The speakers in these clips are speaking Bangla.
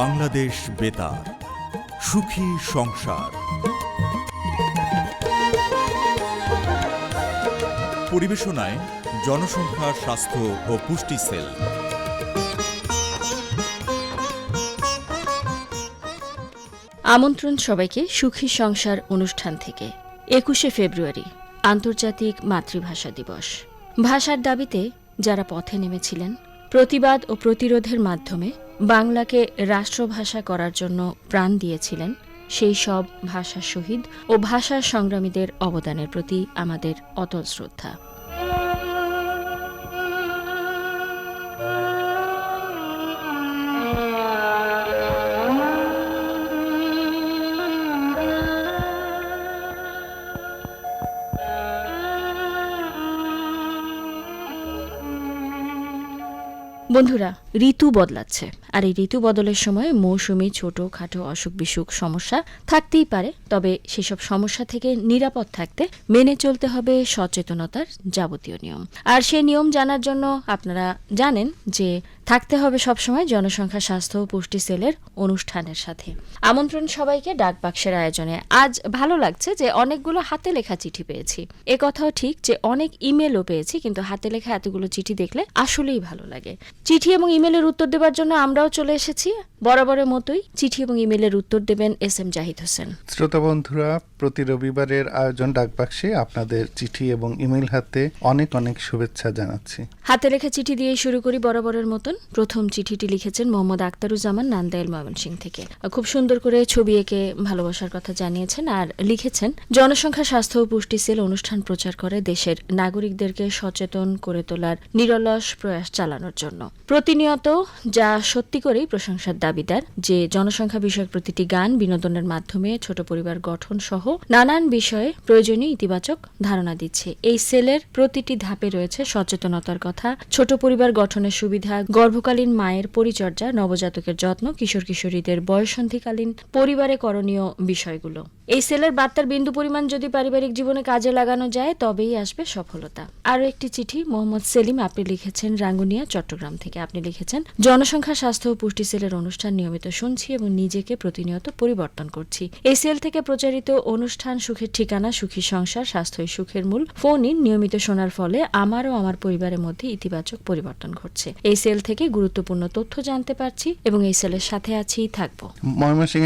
বাংলাদেশ বেতার, সুখী সংসার। পরিবেশনায় জনসংখ্যা স্বাস্থ্য ও পুষ্টি সেল। আমন্ত্রণ সবাইকে সুখী সংসার অনুষ্ঠান থেকে, একুশে ফেব্রুয়ারি, আন্তর্জাতিক মাতৃভাষা দিবস। ভাষার দাবিতে যারা পথে নেমেছিলেন, প্রতিবাদ ও প্রতিরোধের মাধ্যমে বাংলাকে রাষ্ট্রভাষা করার জন্য প্রাণ দিয়েছিলেন সেই সব ভাষা শহীদ ও ভাষা সংগ্রামীদের অবদানের প্রতি আমাদের অটল শ্রদ্ধা। বন্ধুরা ঋতু বদলাচ্ছে। আর এই ঋতু বদলের সময় মৌসুমি, ছোট, খাটো, অসুখ, বিসুখ সমস্যা থাকতেই পারে। তবে সেসব সমস্যা থেকে নিরাপদ থাকতে মেনে চলতে হবে সচেতনতার যাবতীয় নিয়ম। আর সেই নিয়ম জানার জন্য আপনারা জানেন যে থাকতে হবে সবসময় জনসংখ্যা স্বাস্থ্য ও পুষ্টি সেলের অনুষ্ঠানের সাথে। আমন্ত্রণ সবাইকে ডাকবাক্সের আয়োজনে। আজ ভালো লাগছে যে অনেকগুলো হাতে লেখা চিঠি পেয়েছি। এ কথাও ঠিক যে অনেক ইমেলও পেয়েছি কিন্তু হাতে লেখা এতগুলো চিঠি দেখলে আসলেই ভালো লাগে। চিঠি এবং ইমেলের উত্তর দেওয়ার জন্য আমরাও চলে এসেছি। বরাবরের মতোই চিঠি এবং ইমেলের উত্তর দেবেন এস এম জাহিদ হোসেন। শ্রোতা বন্ধুরা প্রতি রবিবারের আয়োজন ডাকবাক্সে আপনাদের চিঠি এবং ইমেল হাতে অনেক অনেক শুভেচ্ছা জানাচ্ছি। হাতে লেখা চিঠি দিয়ে শুরু করি বরাবরের মতন। প্রথম চিঠিটি লিখেছেন মোহাম্মদ আক্তারুজ্জামান নান্দাইল ময়মনসিং থেকে। খুব সুন্দর করে ছবি এঁকে ভালোবাসার কথা জানিয়েছেন আর লিখেছেন, জনসংখ্যা, স্বাস্থ্য ও পুষ্টি সেল অনুষ্ঠান প্রচার করে দেশের নাগরিকদেরকে সচেতন করে তোলার নিরলস প্রয়াস চালানোর জন্য। প্রতিনিয়ত যা সত্যি করেই প্রশংসার দাবিদার, যে জনসংখ্যা বিষয়ক প্রতিটি গান বিনোদনের মাধ্যমে ছোট পরিবার গঠন সহ নানান বিষয়ে প্রয়োজনীয় ইতিবাচক ধারণা দিচ্ছে। এই সেলের প্রতিটি ধাপে রয়েছে সচেতনতার কথা, ছোট পরিবার গঠনের সুবিধা গর্ভকালীন মায়ের পরিচর্যা, নবজাতকের যত্ন, কিশোর কিশোরীদের বয়সন্ধিকালীন পরিবারে করণীয় বিষয়গুলো। এই সেলের বার্তার বিন্দু পরিমাণ যদি পারিবারিক জীবনে কাজে লাগানো যায়, তবেই আসবে সফলতা। আরও একটি চিঠি মোহাম্মদ সেলিম, আপনি লিখেছেন রাঙ্গুনিয়া, চট্টগ্রাম থেকে। আপনি লিখেছেন, জনসংখ্যা, স্বাস্থ্য ও পুষ্টি সেলের অনুষ্ঠান নিয়মিত শুনছি এবং নিজেকে প্রতিনিয়ত পরিবর্তন করছি। এই সেল থেকে প্রচারিত অনুষ্ঠান সুখের ঠিকানা, সুখী সংসার, স্বাস্থ্যই সুখের মূল। ফোন ইন নিয়মিত শোনার ফলে আমার ও আমার পরিবারের মধ্যে ইতিবাচক পরিবর্তন ঘটছে। এই সেল থেকে গুরুত্বপূর্ণ তথ্য জানতে পারছি এবং এই সেলের সাথে আছি, থাকব।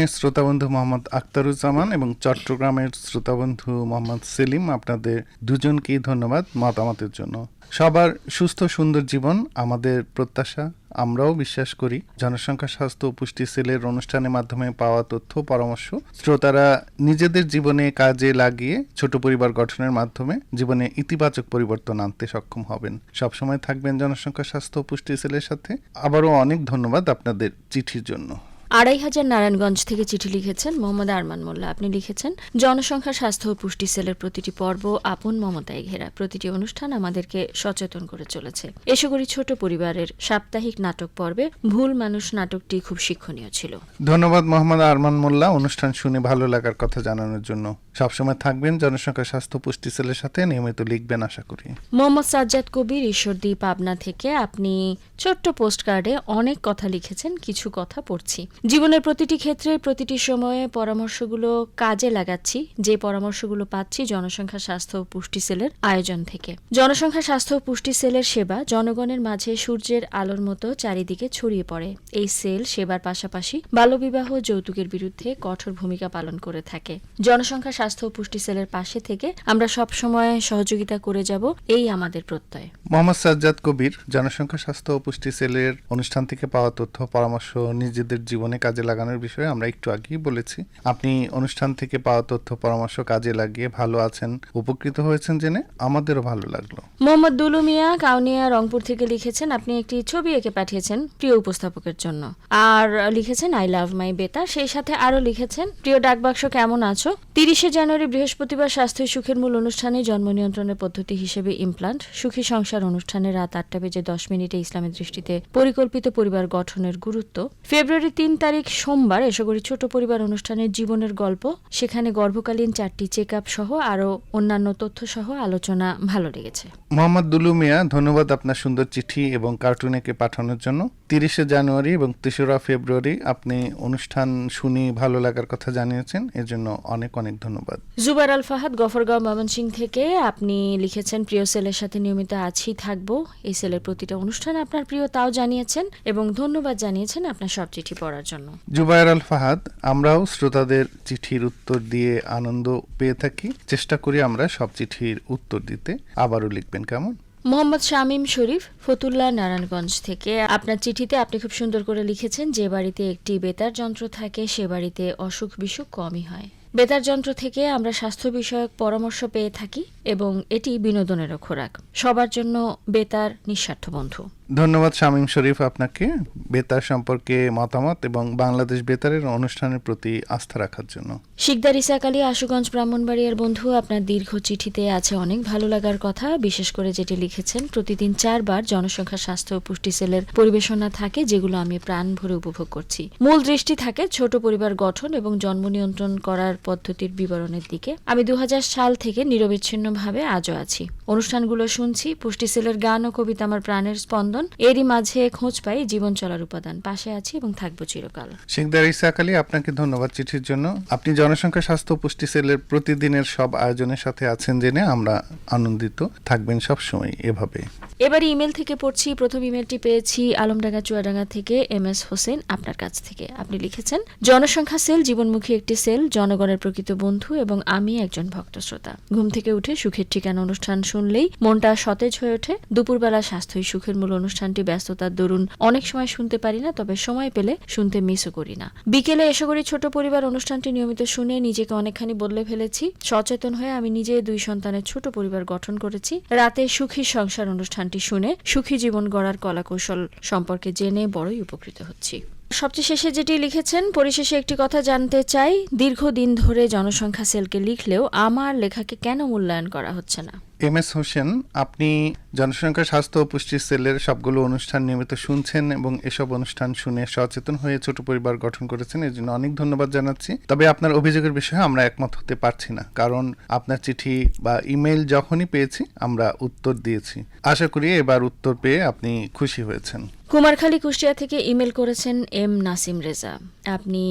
শ্রোতা বন্ধু মোহাম্মদ আক্তারুজ্জামান এবং চট্টগ্রামের শ্রোতা বন্ধু মোহাম্মদ সেলিম, আপনাদের দুজনকেই ধন্যবাদ মতামতের জন্য। সবার সুস্থ, সুন্দর জীবন, আমাদের প্রত্যাশা। আমরাও বিশ্বাস করি, জনসংখ্যা, স্বাস্থ্য, পুষ্টি, সেলের অনুষ্ঠানের মাধ্যমে পাওয়া তথ্য, পরামর্শ। শ্রোতারা নিজেদের জীবনে কাজে লাগিয়ে ছোট পরিবার গঠনের মাধ্যমে জীবনে ইতিবাচক পরিবর্তন আনতে সক্ষম হবেন। সবসময় থাকবেন জনসংখ্যা, স্বাস্থ্য, পুষ্টি, সেলের সাথে। আবারও অনেক ধন্যবাদ আপনাদের চিঠির জন্য। আড়াই হাজার নারায়ণগঞ্জ থেকে চিঠি লিখেছেন মোহাম্মদ আরমান মোল্লা। আপনি লিখেছেন জনসংখ্যা স্বাস্থ্য ও পুষ্টি সেলের প্রতিটি পর্ব আপন মমতায় ঘেরা। প্রতিটি অনুষ্ঠান আমাদেরকে সচেতন করে চলেছে। এসে করি ছোট পরিবারের সাপ্তাহিক নাটক পর্বে। ভুল মানুষ নাটকটি খুব শিক্ষণীয় ছিল। ধন্যবাদ মোহাম্মদ আরমান মোল্লা। অনুষ্ঠান শুনে ভালো লাগার কথা জানানোর জন্য। সবসময় থাকবেন জনসংখ্যা স্বাস্থ্য পুষ্টি সেলের সাথে নিয়মিত লিখবেন আশা করি। মোহাম্মদ সাজ্জাদ কবির ঈশ্বরদী পাবনা থেকে আপনি ছোট্ট পোস্ট কার্ডে অনেক কথা লিখেছেন কিছু কথা পড়ছি। জীবনের প্রতিটি ক্ষেত্রে প্রতিটি সময়ে পরামর্শগুলো কাজে লাগাচ্ছি। যে পরামর্শগুলো পাচ্ছি জনসংখ্যা, স্বাস্থ্য ও পুষ্টি সেলের আয়োজন থেকে। জনসংখ্যা, স্বাস্থ্য ও পুষ্টি সেলের সেবা জনগণের মাঝে সূর্যের আলোর মতো চারিদিকে ছড়িয়ে পড়ে। এই সেল সেবার পাশাপাশি বাল্যবিবাহ যৌতুকের বিরুদ্ধে কঠোর ভূমিকা পালন করে থাকে। জনসংখ্যা, স্বাস্থ্য ও পুষ্টি সেলের পাশে থেকে আমরা সব সময় সহযোগিতা করে যাব এই আমাদের প্রত্যয়। মোহাম্মদ সাজ্জাদ কবির, জনসংখ্যা, স্বাস্থ্য ও পুষ্টি সেলের অনুষ্ঠান থেকে পাওয়া তথ্য, পরামর্শ, নিজেদের জীবনে কাজে লাগানোর বিষয়ে আমরা একটু আগেই বলেছি। আপনি অনুষ্ঠান থেকে পাওয়া তথ্য, পরামর্শ কাজে লাগিয়ে ভালো আছেন, উপকৃত হয়েছেন জেনে আমাদেরও ভালো লাগল। মোহাম্মদ দুলু মিয়া, কাউনিয়া, রংপুর থেকে লিখেছেন, আপনি একটি ছবি এঁকে পাঠিয়েছেন প্রিয় উপস্থাপকের জন্য। আর লিখেছেন, আই লাভ মাই বেতা সেই সাথে আরও লিখেছেন, প্রিয় ডাকবাক্স, কেমন আছো? তিরিশে জানুয়ারি বৃহস্পতিবার স্বাস্থ্য সুখের মূল অনুষ্ঠানে জন্ম নিয়ন্ত্রণের পদ্ধতি হিসেবে ইমপ্লান্ট সুখী সংসার অনুষ্ঠানে রাত আটটা বেজে দশ মিনিটে ইসলামের দৃষ্টিতে পরিকল্পিত পরিবার গঠনের গুরুত্ব। ফেব্রুয়ারি তিন তারিখ সোমবার এসগরি ছোট পরিবার অনুষ্ঠানের জীবনের গল্প। সেখানে গর্ভকালীন চারটি চেক আপ সহ আরও অন্যান্য তথ্য সহ আলোচনা ভালো লেগেছে। মোহাম্মদ দুলু মিয়া ধন্যবাদ আপনার সুন্দর চিঠি এবং কার্টুনেকে পাঠানোর জন্য। তিরিশে জানুয়ারি এবং তেসরা ফেব্রুয়ারি আপনি অনুষ্ঠান শুনি ভালো লাগার কথা জানিয়েছেন এর জন্য অনেক অনেক ধন্যবাদ। জুবার আল ফাহাদ গফরগাঁও ময়মনসিং থেকে আপনি লিখেছেন প্রিয় সেলের সাথে নিয়মিত আছি থাকব। এই সেলের প্রতিটা অনুষ্ঠান আপনার প্রিয় তাও জানিয়েছেন এবং ধন্যবাদ জানিয়েছেন আপনার সব চিঠি পড়ার জন্য। জুবায়ের আল ফাহাদ আমরাও শ্রোতাদের চিঠির উত্তর দিয়ে আনন্দ পেয়ে থাকি। চেষ্টা করি আমরা সব চিঠির উত্তর দিতে। আবারও লিখবেন কেমন? মোহাম্মদ শামীম শরীফ ফতুল্লাহ নারায়ণগঞ্জ থেকে। আপনার চিঠিতে আপনি খুব সুন্দর করে লিখেছেন যে বাড়িতে একটি বেতার যন্ত্র থাকে সে বাড়িতে অসুখ বিসুখ কমই হয়। বেতার যন্ত্র থেকে আমরা স্বাস্থ্য বিষয়ক পরামর্শ পেয়ে থাকি এবং এটি বিনোদনেরও খোরাক। সবার জন্য বেতার নিঃস্বার্থ বন্ধু ধন্যবাদ শামীম শরীফ আপনাকে বেতার সম্পর্কে মতামত এবং বাংলাদেশ বেতারের অনুষ্ঠানের প্রতি আস্থা রাখার জন্য। শিকদার ইসাক আলী, আশুগঞ্জ ব্রাহ্মণবাড়িয়ার বন্ধু, আপনার দীর্ঘ চিঠিতে আছে অনেক ভালো লাগার কথা, বিশেষ করে যেটি লিখেছেন, প্রতিদিন চারবার জনসংখ্যা, স্বাস্থ্য ও পুষ্টি সেলের পরিবেশনা থাকে, যেগুলো আমি প্রাণ ভরে উপভোগ করছি। মূল দৃষ্টি থাকে ছোট পরিবার গঠন এবং জন্ম নিয়ন্ত্রণ করার পদ্ধতির বিবরণের দিকে। আমি দু হাজার সাল থেকে নিরবিচ্ছিন্নভাবে আজও আছি। অনুষ্ঠানগুলো শুনছি, পুষ্টি সেলের গান ও কবিতা আমার প্রাণের স্পন্দন এরই মাঝে খোঁজ পাই জীবন চলার উপাদান। পাশে আছি এবং থাকব চিরকাল। শিকদার ইসাক আলী আপনাকে ধন্যবাদ চিঠির জন্য। আপনি জনসংখ্যা স্বাস্থ্য পুষ্টি সেলের প্রতিদিনের সব আয়োজনের সাথে আছেন জেনে আমরা আনন্দিত। থাকবেন সব সময় এভাবে। এবার ইমেল থেকে পড়ছি। প্রথম ইমেলটি পেয়েছি আলমডাঙ্গা চুয়াডাঙ্গা থেকে এম এস হোসেন আপনার কাছ থেকে। আপনি লিখেছেন জনসংখ্যা সেল জীবনমুখী একটি সেল জনগণের প্রকৃত বন্ধু এবং আমি একজন ভক্ত শ্রোতা। ঘুম থেকে উঠে সুখের ঠিকানা অনুষ্ঠান শুনলেই মনটা সতেজ হয়ে ওঠে। দুপুরবেলা স্বাস্থ্যই সুখের মূল অনুষ্ঠানটি ব্যস্ততার দরুন অনেক সময় শুনতে পারি না, তবে সময় পেলে শুনতে মিসও করি না। বিকেলে এসে করি ছোট পরিবার অনুষ্ঠানটি নিয়মিত শুনে নিজেকে অনেকখানি বদলে ফেলেছি। সচেতন হয়ে আমি নিজে দুই সন্তানের ছোট পরিবার গঠন করেছি। রাতে সুখী সংসার অনুষ্ঠানটি শুনে সুখী জীবন গড়ার কলাকৌশল সম্পর্কে জেনে বড়ই উপকৃত হচ্ছি। সবচেয়ে শেষে যেটি লিখেছেন, পরিশেষে একটি কথা জানতে চাই। দীর্ঘদিন ধরে জনসংখ্যা সেলকে লিখলেও আমার লেখাকে কেন মূল্যায়ন করা হচ্ছে না? এম এস হোসেন, আপনি জনসংখ্যা, স্বাস্থ্য ও পুষ্টি সেলের সবগুলো অনুষ্ঠান নিয়মিত শুনছেন এবং এসব অনুষ্ঠান শুনে সচেতন হয়ে ছোট পরিবার গঠন করেছেন, এর জন্য অনেক ধন্যবাদ জানাচ্ছি। তবে আপনার অভিযোগের বিষয়ে আমরা একমত হতে পারছি না, কারণ আপনার চিঠি বা ইমেল যখনই পেয়েছি, আমরা উত্তর দিয়েছি। আশা করি এবার উত্তর পেয়ে আপনি খুশি হয়েছেন। কুমারখালী কুষ্টিয়া থেকে ইমেল করেছেন এম নাসিম রেজা। আপনি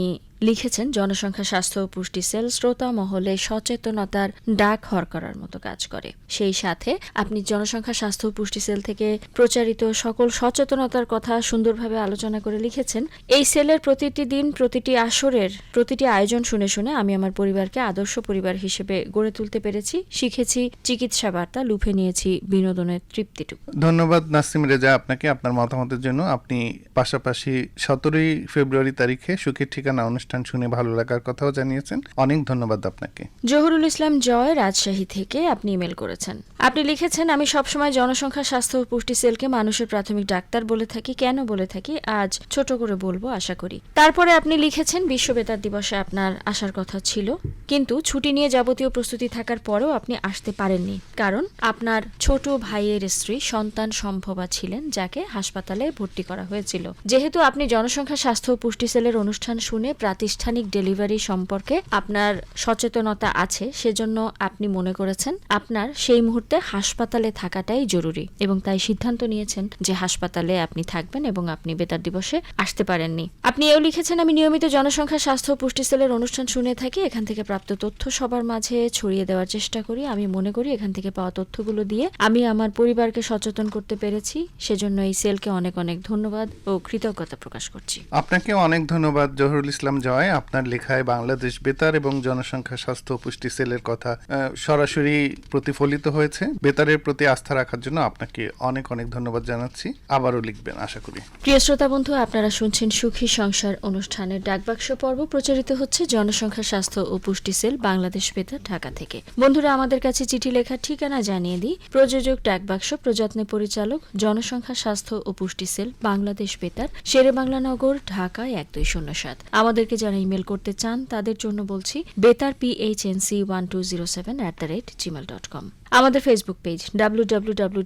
লিখেছেন, জনসংখ্যা, স্বাস্থ্য ও পুষ্টি সেল শ্রোতা মহলে সচেতনতার ডাক হর করার মতো কাজ করে। সেই সাথে আপনি জনসংখ্যা, স্বাস্থ্য ও পুষ্টি সেল থেকে প্রচারিত সকল সচেতনতার কথা সুন্দরভাবে আলোচনা করে লিখেছেন। এই সেলের প্রতিটি দিন, প্রতিটি আসরের, প্রতিটি আয়োজন শুনে শুনে আমি আমার পরিবারকে আদর্শ পরিবার হিসেবে গড়ে তুলতে পেরেছি। শিখেছি চিকিৎসা বার্তা, লুফে নিয়েছি বিনোদনের তৃপ্তিটুকু। ধন্যবাদ নাসিম রেজা আপনাকে, আপনার মতামতের জন্য। আপনি পাশাপাশি সতেরোই ফেব্রুয়ারি তারিখে সুখের ঠিকানা অনুষ্ঠান শুনে ভালো লাগার কথাও জানিয়েছেন। অনেক ধন্যবাদ আপনাকে। জহুরুল ইসলাম জয় রাজশাহী থেকে আপনি ইমেল করেছেন। আপনি লিখেছেন, আমি সবসময় জনসংখ্যা স্বাস্থ্য ও পুষ্টি সেলকে মানুষের প্রাথমিক ডাক্তার বলে থাকি, কেন বলে থাকি, আজ ছোট করে বলব, আশা করি। তারপরে আপনি লিখেছেন বিশ্ব বেতার দিবসে আপনার আসার কথা ছিল, কিন্তু ছুটি নিয়ে যাবতীয় প্রস্তুতি থাকার পরেও আপনি আসতে পারেননি, কারণ আপনার ছোট ভাইয়ের স্ত্রী সন্তান সম্ভবা ছিলেন, যাকে হাসপাতালে ভর্তি করা হয়েছিল। যেহেতু আপনি জনসংখ্যা স্বাস্থ্য ও পুষ্টি সেলের অনুষ্ঠান শুনে প্রাতিষ্ঠানিক ডেলিভারি সম্পর্কে আপনার সচেতনতা আছে, সেজন্য আপনি মনে করেছেন আপনার সেই মুহূর্তে হাসপাতালে থাকাটাই জরুরি এবং তাই সিদ্ধান্ত নিয়েছেন যে হাসপাতালে আপনি থাকবেন এবং আপনি বেতার দিবসে আসতে পারেননি। আপনি এও লিখেছেন, আমি নিয়মিত জনসংখ্যা, স্বাস্থ্য পুষ্টি সেলের অনুষ্ঠান শুনে থাকি, এখান থেকে প্রাপ্ত তথ্য সবার মাঝে ছড়িয়ে দেওয়ার চেষ্টা করি। আমি মনে করি এখান থেকে পাওয়া তথ্যগুলো দিয়ে আমি আমার পরিবারকে সচেতন করতে পেরেছি, সেজন্য এই সেলকে অনেক অনেক ধন্যবাদ ও কৃতজ্ঞতা প্রকাশ করছি। আপনাকে অনেক ধন্যবাদ, জহরুল ইসলাম জয়, আপনার লেখায় বাংলাদেশ বেতার এবং জনসংখ্যা, স্বাস্থ্য পুষ্টি সেলের কথা সরাসরি প্রতিফলিত হয়েছে। বেতারের প্রতি আস্থা রাখার জন্য আপনাকে অনেক অনেক ধন্যবাদ জানাচ্ছি। আবারও লিখবেন, আশা করি। প্রিয় শ্রোতা বন্ধু, আপনারা শুনছেন সুখী সংসার অনুষ্ঠানের ডাকবাক্স পর্ব। প্রচারিত হচ্ছে জনসংখ্যা, স্বাস্থ্য ও পুষ্টি সেল, বাংলাদেশ বেতার, ঢাকা থেকে। বন্ধুরা, আমাদের কাছে চিঠি লেখার ঠিকানা জানিয়ে দিই। প্রযোজক ট্যাগবাক্স প্রযত্নে পরিচালক, জনসংখ্যা, স্বাস্থ্য ও পুষ্টি সেল, বাংলাদেশ বেতার শেরে বাংলা নগর, ঢাকা এক দুই শূন্য সাত। আমাদেরকে যারা ইমেল করতে চান, তাদের জন্য বলছি বেতার P H N C one two zero seven at the rate Gmail dot com আমাদের Facebook page W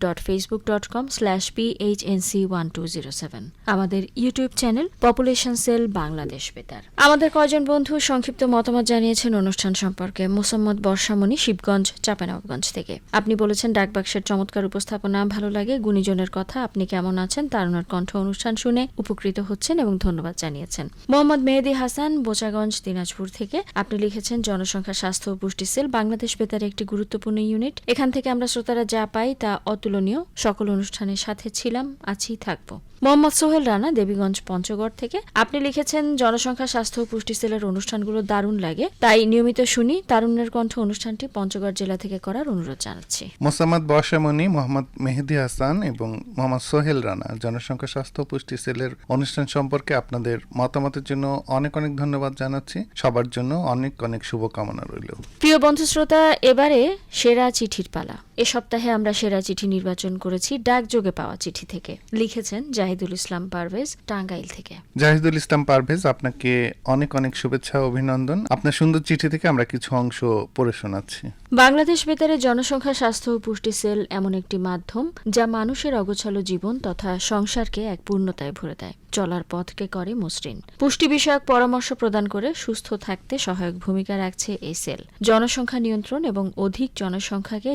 dot Facebook dot com slash P H N C one two zero seven আমাদের YouTube channel population cell Bangladesh বেতার আমাদের কয়জন বন্ধু সংক্ষিপ্ত মতামত জানিয়েছেন অনুষ্ঠান সম্পর্কে? মোসাম্মদ বর্ষামণি, শিবগঞ্জ চাপানবাবগঞ্জ থেকে। আপনি বলেছেন ডাকবাক্সের চমৎকার উপস্থাপনা, ভালো লাগে, গুণীজনের কথা, আপনি কেমন আছেন তারুণার কণ্ঠ অনুষ্ঠান শুনে উপকৃত হচ্ছেন এবং ধন্যবাদ জানিয়েছেন। মোহাম্মদ মেহেদি হাসান, বোচাগঞ্জ, দিনাজপুর থেকে। আপনি লিখেছেন, জনসংখ্যা স্বাস্থ্য ও পুষ্টি সেল, বাংলাদেশ বেতারে একটি গুরুত্বপূর্ণ ইউনিট এখান থেকে আমরা শ্রোতারা যা পাই তা অতুলনীয়। সকল অনুষ্ঠানের সাথে ছিলাম আছি থাকব। মোহাম্মদ সোহেল রানা দেবীগঞ্জ পঞ্চগড় থেকে। আপনি লিখেছেন জনসংখ্যা স্বাস্থ্য ও পুষ্টি সেলের অনুষ্ঠানগুলো দারুণ লাগে। তাই নিয়মিত শুনি তারুণ্যের কণ্ঠ অনুষ্ঠানটি পঞ্চগড় জেলা থেকে করার অনুরোধ জানাচ্ছি। মোসাম্মদ বর্ষামণি মোহাম্মদ মেহেদি হাসান এবং মোহাম্মদ সোহেল রানা জনসংখ্যা স্বাস্থ্য পুষ্টি সেলের অনুষ্ঠান সম্পর্কে আপনাদের মতামতের জন্য অনেক অনেক ধন্যবাদ জানাচ্ছি। সবার জন্য অনেক অনেক শুভকামনা রইল। প্রিয় বন্ধু শ্রোতা এবারে সেরা চিঠির পালা এ সপ্তাহে আমরা সেরা চিঠি নির্বাচন করেছি ডাকযোগে পাওয়া চিঠি থেকে। লিখেছেন জাহিদুল ইসলাম পারভেজ টাঙ্গাইল থেকে। জাহিদুল ইসলাম পারভেজ আপনাকে অনেক অনেক শুভেচ্ছা ও অভিনন্দন। আপনার সুন্দর চিঠি থেকে আমরা কিছু অংশ পড়ে শোনাচ্ছি। বাংলাদেশ বেতারে জনসংখ্যা স্বাস্থ্য ও পুষ্টি সেল এমন একটি মাধ্যম যা মানুষের অগোছালো জীবন তথা সংসারকে এক পূর্ণতায় ভরে দেয়। চলার পথকে করে মসৃণ। পুষ্টি বিষয়ক পরামর্শ প্রদান করে সুস্থ থাকতে সহায়ক ভূমিকা রাখছে এই সেল। জনসংখ্যা নিয়ন্ত্রণ এবং অধিক জনসংখ্যাকে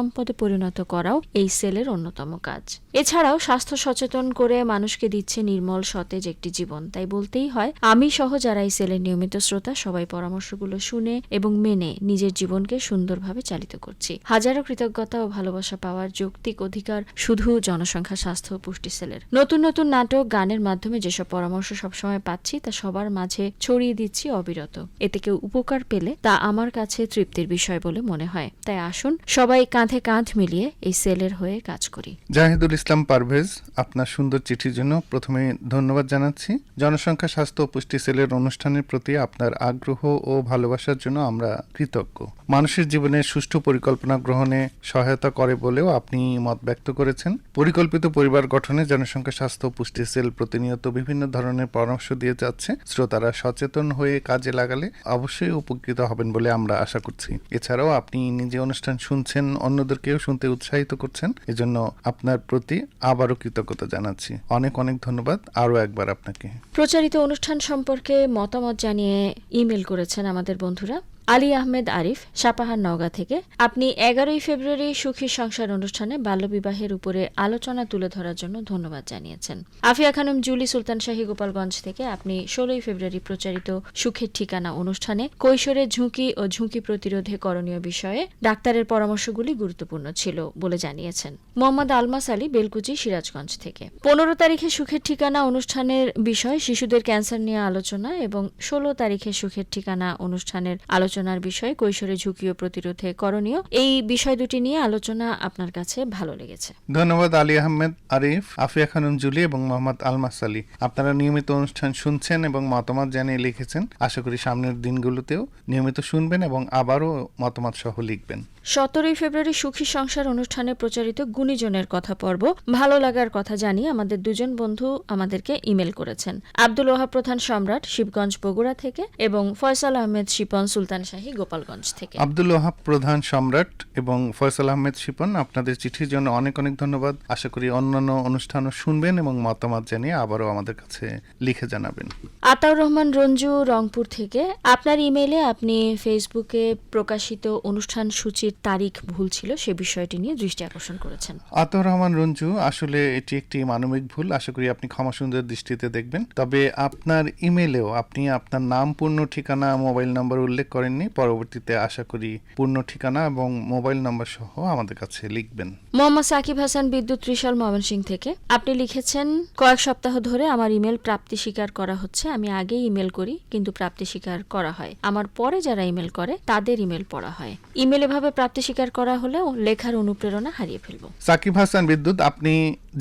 জনসম্পদে পরিণত করাও এই সেলের অন্যতম কাজ। এছাড়াও স্বাস্থ্য সচেতন করে মানুষকে দিচ্ছে নির্মল সতেজ একটি জীবন। তাই বলতেই হয়, আমি সহ যারা এই সেলের নিয়মিত শ্রোতা, সবাই পরামর্শগুলো শুনে এবং মেনে নিজের জীবনকে সুন্দরভাবে চালিত করছি। হাজারো কৃতজ্ঞতা ও ভালোবাসা পাওয়ার যৌক্তিক অধিকার শুধু জনসংখ্যা, স্বাস্থ্য পুষ্টি সেলের। নতুন নতুন নাটক, গানের মাধ্যমে যেসব পরামর্শ সবসময় পাচ্ছি, তা সবার মাঝে ছড়িয়ে দিচ্ছি অবিরত। এতে কেউ উপকার পেলে তা আমার কাছে তৃপ্তির বিষয় বলে মনে হয়। তাই আসুন, সবাই কাঁধে কাঁধ মিলিয়ে এই সেলের হয়ে কাজ করি। জাহিদুল ইসলাম পারভেজ, আপনার সুন্দর চিঠির জন্য প্রথমে ধন্যবাদ জানাচ্ছি। জনসংখ্যা, স্বাস্থ্য পুষ্টি সেলের অনুষ্ঠানের প্রতি আপনার আগ্রহ ও ভালোবাসার জন্য আমরা কৃতজ্ঞ। মানুষের জীবনে সুষ্ঠু পরিকল্পনা গ্রহণে সহায়তা করে বলেও আপনি মত ব্যক্ত করেছেন। পরিকল্পিত পরিবার গঠনে জনসংখ্যা, স্বাস্থ্য পুষ্টি সেল প্রতিনিয়ত বিভিন্ন ধরনের পরামর্শ দিয়ে যাচ্ছে। শ্রোতারা সচেতন হয়ে কাজে লাগালে অবশ্যই উপকৃত হবেন বলে আমরা আশা করছি। এছাড়াও আপনি নিজে অনুষ্ঠান শুনছেন অন্যদেরকেও শুনতে উৎসাহিত করছেন। এজন্য আপনার প্রতি আবারও কৃতজ্ঞতা জানাচ্ছি। অনেক অনেক ধন্যবাদ। আরও একবার আপনাকে। প্রচারিত অনুষ্ঠান সম্পর্কে মতামত জানিয়ে ইমেল করেছেন আমাদের বন্ধুরা। আলী আহমেদ আরিফ সাপাহার নওগাঁ থেকে। আপনি এগারোই ফেব্রুয়ারি সুখী সংসার অনুষ্ঠানে বাল্যবিবাহের উপরে আলোচনা তুলে ধরার জন্য ধন্যবাদ জানিয়েছেন। আফিয়া খানম, জুলি সুলতান শাহী গোপালগঞ্জ থেকে আপনি ষোলোই ফেব্রুয়ারি প্রচারিত সুখের ঠিকানা অনুষ্ঠানে কৈশোরের ঝুঁকি ও ঝুঁকি প্রতিরোধে করণীয় বিষয়ে ডাক্তারের পরামর্শগুলি গুরুত্বপূর্ণ ছিল বলে জানিয়েছেন। মোহাম্মদ আলমাস আলী, বেলকুচি, সিরাজগঞ্জ থেকে। পনেরো তারিখে সুখের ঠিকানা অনুষ্ঠানের বিষয় শিশুদের ক্যান্সার নিয়ে আলোচনা এবং ষোলো তারিখে সুখের ঠিকানা অনুষ্ঠানের আলোচনার বিষয় কৈশোরে ঝুঁকি ও প্রতিরোধে করণীয় এই বিষয় দুটি নিয়ে আলোচনা আপনার কাছে ভালো লেগেছে। ধন্যবাদ আলী আহমেদ, আরিফ, আফিয়া খানম, জুলি এবং মোহাম্মদ আলমাস আলী আপনারা নিয়মিত অনুষ্ঠান শুনছেন এবং মতামত জানিয়ে লিখেছেন। আশা করি সামনের দিনগুলোতেও নিয়মিত শুনবেন এবং আবারও মতামত সহ লিখবেন। সতেরোই ফেব্রুয়ারি সুখী সংসার অনুষ্ঠানে প্রচারিত গুণীজনের কথা পর্ব। ভালো লাগার কথা জানিয়ে আমাদের দুজন বন্ধু আমাদেরকে ইমেল করেছেন। আব্দুল ওহাব প্রধান সম্রাট শিবগঞ্জ বগুড়া থেকে এবং ফয়সাল আহমেদ শিপন সুলতান শাহী গোপালগঞ্জ থেকে। আব্দুল ওহাব প্রধান সম্রাট এবং ফয়সাল আহমেদ শিপন আপনাদের চিঠির জন্য অনেক অনেক ধন্যবাদ। আশা করি অন্যান্য অনুষ্ঠানও শুনবেন এবং মতামত জানিয়ে আবারও আমাদের কাছে লিখে জানাবেন। আতাউর রহমান রঞ্জু রংপুর থেকে। আপনার ইমেইলে আপনি ফেসবুকে প্রকাশিত অনুষ্ঠান সূচির তারিখ ভুল ছিল সে বিষয়টি নিয়ে দৃষ্টি আকর্ষণ করেছেন। আতর রহমান রঞ্জু আসলে এটি একটি মানবিক ভুল আশা করি আপনি ক্ষমা সুন্দর দৃষ্টিতে দেখবেন। তবে আপনার ইমেলেও আপনি আপনার নাম পূর্ণ ঠিকানা মোবাইল নম্বর উল্লেখ করেননি। পরবর্তীতে আশা করি পূর্ণ ঠিকানা এবং মোবাইল নম্বর সহ আমাদের কাছে লিখবেন। মোহাম্মদ সাকিব হাসান বিদ্যুৎ ত্রিশাল ময়মনসিং থেকে। আপনি লিখেছেন কয়েক সপ্তাহ ধরে আমার ইমেল প্রাপ্তি স্বীকার করা হচ্ছে। আমি আগেই ইমেল করি কিন্তু প্রাপ্তি স্বীকার করা হয়। আমার পরে যারা ইমেল করে তাদের ইমেল পড়া হয়। ইমেল এভাবে প্রাপ্তি স্বীকার করা হলেও লেখার অনুপ্রেরণা হারিয়ে ফেলব। সাকিব হাসান বিদ্যুৎ, আপনি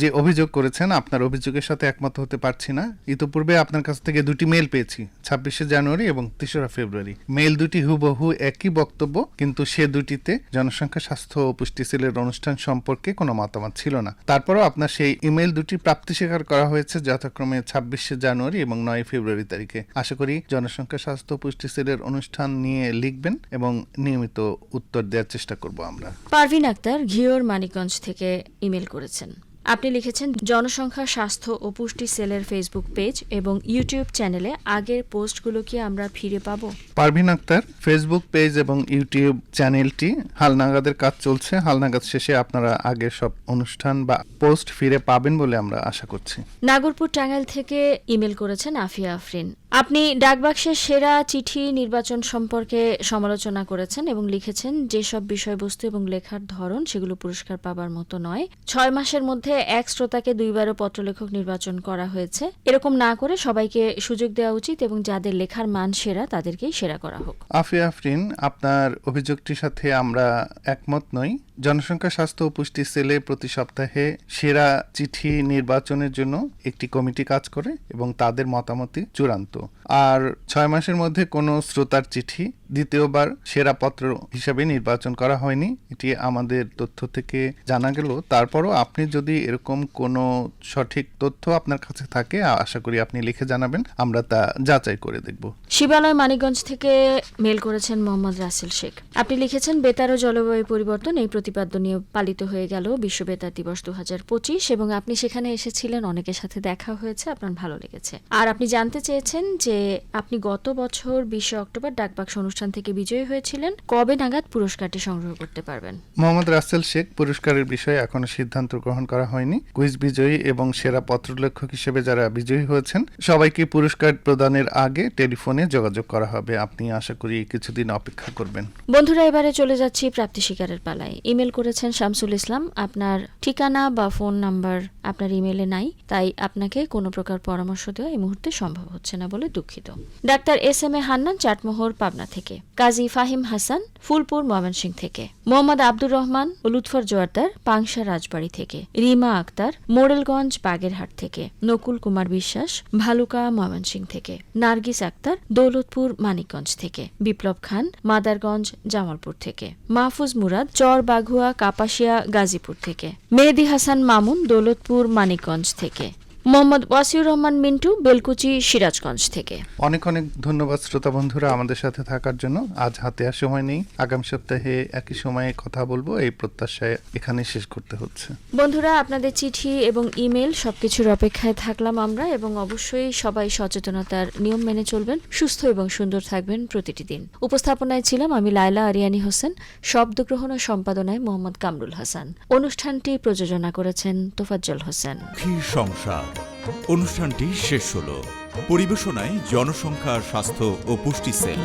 যে অভিযোগ করেছেন, আপনার অভিযোগের সাথে একমত হতে পারছি না। ইতোপূর্বে আপনার কাছ থেকে দুটি মেল পেয়েছি, ছাব্বিশে জানুয়ারি এবং তেসরা ফেব্রুয়ারি। মেল দুটি হুবহু একই বক্তব্য, কিন্তু সে দুটিতে জনসংখ্যা, স্বাস্থ্য ও পুষ্টি সেলের অনুষ্ঠান সম্পর্কে কোনো মতামত ছিল না। তারপরও আপনার সেই ইমেল দুটি প্রাপ্তি স্বীকার করা হয়েছে যথাক্রমে ছাব্বিশে জানুয়ারি এবং নয় ফেব্রুয়ারি তারিখে। আশা করি জনসংখ্যা, স্বাস্থ্য পুষ্টি সেলের অনুষ্ঠান নিয়ে লিখবেন এবং নিয়মিত উত্তর দেওয়ার চেষ্টা করব আমরা। পারভিন আক্তার ঘিওর মানিকগঞ্জ থেকে ইমেল করেছেন। আপনি লিখেছেন জনসংখ্যা স্বাস্থ্য ও পুষ্টি সেলের ফেসবুক পেজ এবং ইউটিউব চ্যানেলে আগের পোস্টগুলো কি আমরা ফিরে পাবো? পারভিন আক্তার ফেসবুক পেজ এবং ইউটিউব চ্যানেলটি হালনাগাদের কাজ চলছে। হালনাগাদ শেষে আপনারা আগের সব অনুষ্ঠান বা পোস্ট ফিরে পাবেন বলে আমরা আশা করছি। নাগরপুর টাঙ্গাইল থেকে ইমেল করেছেন আফিয়া আফরিন। আপনি ডাকবাক্সের সেরা চিঠি নির্বাচন সম্পর্কে সমালোচনা করেছেন এবং লিখেছেন, যেসব বিষয়বস্তু এবং লেখার ধরন সেগুলো পুরস্কার পাবার মতো নয়। ছয় মাসের মধ্যে এক শ্রোতাকে দুইবারও পত্রলেখক নির্বাচন করা হয়েছে। এরকম না করে সবাইকে সুযোগ দেওয়া উচিত এবং যাদের লেখার মান সেরা তাদেরকেই সেরা করা হোক। আফিয়া আফরিন, আপনার অভিযোগটির সাথে আমরা একমত নই। জনসংখ্যা, স্বাস্থ্য ও পুষ্টি সেলে প্রতি সপ্তাহে সেরা চিঠি নির্বাচনের জন্য একটি কমিটি কাজ করে এবং তাদের মতামতই চূড়ান্ত। আর ছয় মাসের মধ্যে কোনো শ্রোতার চিঠি দ্বিতীয়বার সেরা পত্র হিসাবে নির্বাচন করা হয়নি, এটি আমাদের তথ্য থেকে জানা গেল। তারপরও আপনি যদি এরকম কোনো সঠিক তথ্য আপনার কাছে থাকে, আশা করি আপনি লিখে জানাবেন, আমরা তা যাচাই করে দেখব। শিবালয়, মানিকগঞ্জ থেকে মেল করেছেন মোহাম্মদ রাসেল শেখ। আপনি লিখেছেন, বেতার ও জলবায়ু পরিবর্তন এই প্রতিপাদ্য নিয়ে পালিত হয়ে গেল বিশ্ব বেতার দিবস দু হাজার পঁচিশ এবং আপনি সেখানে এসেছিলেন অনেকের সাথে দেখা হয়েছে আপনার ভালো লেগেছে। আর আপনি জানতে চেয়েছেন যে আপনি গত বছর বিশে অক্টোবর ডাকবাক্স অনুষ্ঠান থেকে বিজয়ী হয়েছিলেন কবে নাগাদ পুরস্কারটি সংগ্রহ করতে পারবেন? মোহাম্মদ রাসেল শেখ পুরস্কারের বিষয়ে এখনও সিদ্ধান্ত গ্রহণ করা হয়নি। কুইজ বিজয়ী এবং সেরা পত্রলেখক হিসেবে যারা বিজয়ী হয়েছেন সবাইকে পুরস্কার প্রদানের আগে টেলিফোনে যোগাযোগ করা হবে। আপনি আশা করি কিছুদিন অপেক্ষা করবেন। বন্ধুরা এবারে চলে যাচ্ছি প্রাপ্তি শিকারের পালায়। ইমেল করেছেন শামসুল ইসলাম। আপনার ঠিকানা বা ফোন নাম্বার আপনার ইমেলে নাই, তাই আপনাকে কোনো প্রকার পরামর্শ দেওয়া এই মুহূর্তে সম্ভব হচ্ছে না বলে দুঃখিত। Doctor S M A Hannan, Chatmohar, Pabna থেকে। কাজী ফাহিম হাসান, ফুলপুর ময়মনসিং থেকে। মোহাম্মদ আব্দুর রহমান ও লুৎফর জোয়ারদার, পাংশা রাজবাড়ী থেকে। রিমা আক্তার মোড়েলগঞ্জ বাগেরহাট থেকে। নকুল কুমার বিশ্বাস, ভালুকা ময়মনসিং থেকে। নার্গিস আক্তার, দৌলতপুর, মানিকগঞ্জ থেকে। বিপ্লব খান, মাদারগঞ্জ, জামালপুর থেকে। মাহফুজ মুরাদ বাঘুয়া কাপাসিয়া গাজীপুর থেকে। মেহেদি হাসান মামুন দৌলতপুর মানিকগঞ্জ থেকে। মোহাম্মদ ওয়াসিউর রহমান মিন্টু বেলকুচি সিরাজগঞ্জ থেকে। অনেক অনেক ধন্যবাদ শ্রোতা বন্ধুরা আমাদের সাথে থাকার জন্য। আজ হাতে আর সময় নেই। আগামী সপ্তাহে একই সময়ে কথা বলব। এই প্রত্যাশায় এখানে শেষ করতে হচ্ছে। বন্ধুরা আপনাদের চিঠি এবং ইমেল সবকিছুর অপেক্ষায় থাকলাম আমরা এবং অবশ্যই সবাই সচেতনতার নিয়ম মেনে চলবেন সুস্থ এবং সুন্দর থাকবেন প্রতিটি দিন। উপস্থাপনায় ছিলাম আমি লায়লা আরিয়ানি হোসেন। শব্দগ্রহণ ও সম্পাদনায় মোহাম্মদ কামরুল হাসান। অনুষ্ঠানটি প্রযোজনা করেছেন তোফাজ্জল হোসেন। সংসার। অনুষ্ঠানটি শেষ হলো। পরিবেশনায় জনসংখ্যা স্বাস্থ্য ও পুষ্টি সেল।